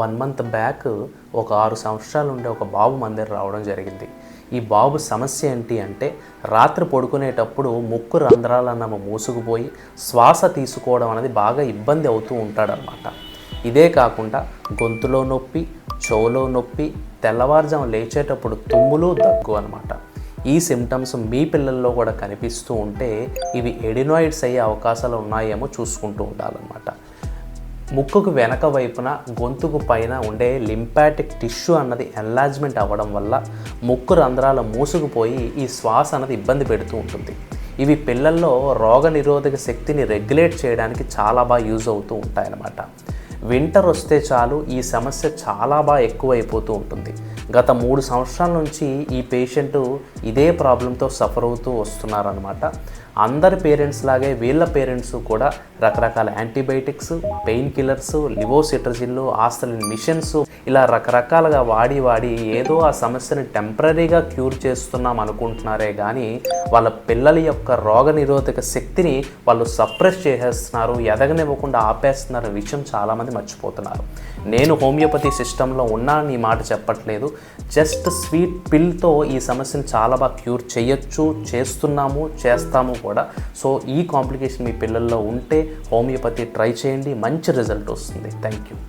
One month back ఒక ఆరు సంవత్సరాలు ఉండే ఒక బాబు మందిర రావడం జరిగింది. ఈ బాబు సమస్య ఏంటి అంటే రాత్రి పడుకునేటప్పుడు ముక్కు రంధ్రాలన్నము మూసుకుపోయి శ్వాస తీసుకోవడం అనేది బాగా ఇబ్బంది అవుతూ ఉంటాడనమాట ఇదే కాకుండా గొంతులో నొప్పి చెవులో నొప్పి తెల్లవారుజాము లేచేటప్పుడు తుమ్ములు దగ్గు అనమాట ఈ సిమ్టమ్స్ మీ పిల్లల్లో కూడా కనిపిస్తూ ఉంటే ఇవి ఎడినాయిడ్స్ అయ్యే అవకాశాలు ఉన్నాయేమో చూసుకుంటూ ఉండాలన్నమాట. ముక్కుకు వెనక వైపున గొంతుకు పైన ఉండే లింపాటిక్ టిష్యూ అన్నది ఎన్లాజ్మెంట్ అవ్వడం వల్ల ముక్కు రంధ్రాలు మూసుకుపోయి ఈ శ్వాస అన్నది ఇబ్బంది పెడుతూ ఉంటుంది. ఇవి పిల్లల్లో రోగ నిరోధక శక్తిని రెగ్యులేట్ చేయడానికి చాలా బాగా యూజ్ అవుతూ ఉంటాయన్నమాట. వింటర్ వస్తే చాలు ఈ సమస్య చాలా బాగా ఎక్కువైపోతూ ఉంటుంది. గత మూడు సంవత్సరాల నుంచి ఈ పేషెంట్ ఇదే ప్రాబ్లంతో సఫర్ అవుతూ వస్తున్నారనమాట అందరి పేరెంట్స్ లాగే వీళ్ళ పేరెంట్స్ కూడా రకరకాల యాంటీబయాటిక్స్ పెయిన్ కిల్లర్స్ లివోసిట్రజిన్లు ఆస్తలిన్ మిషన్స్ ఇలా రకరకాలుగా వాడి వాడి ఏదో ఆ సమస్యని టెంపరీగా క్యూర్ చేస్తున్నాం అనుకుంటున్నారే కానీ వాళ్ళ పిల్లల యొక్క రోగ నిరోధక శక్తిని వాళ్ళు సప్రెస్ చేసేస్తున్నారు ఎదగనివ్వకుండా ఆపేస్తున్నారు విషయం చాలామంది మర్చిపోతున్నారు. నేను హోమియోపతి సిస్టంలో ఉన్నానని నీ మాట చెప్పట్లేదు. జస్ట్ స్వీట్ పిల్తో ఈ సమస్యను చాలా బాగా క్యూర్ చేయొచ్చు చేస్తున్నాము చేస్తాము కూడా. సో ఈ కాంప్లికేషన్ మీ పిల్లల్లో ఉంటే హోమియోపతి ట్రై చేయండి. మంచి రిజల్ట్ వస్తుంది. Thank you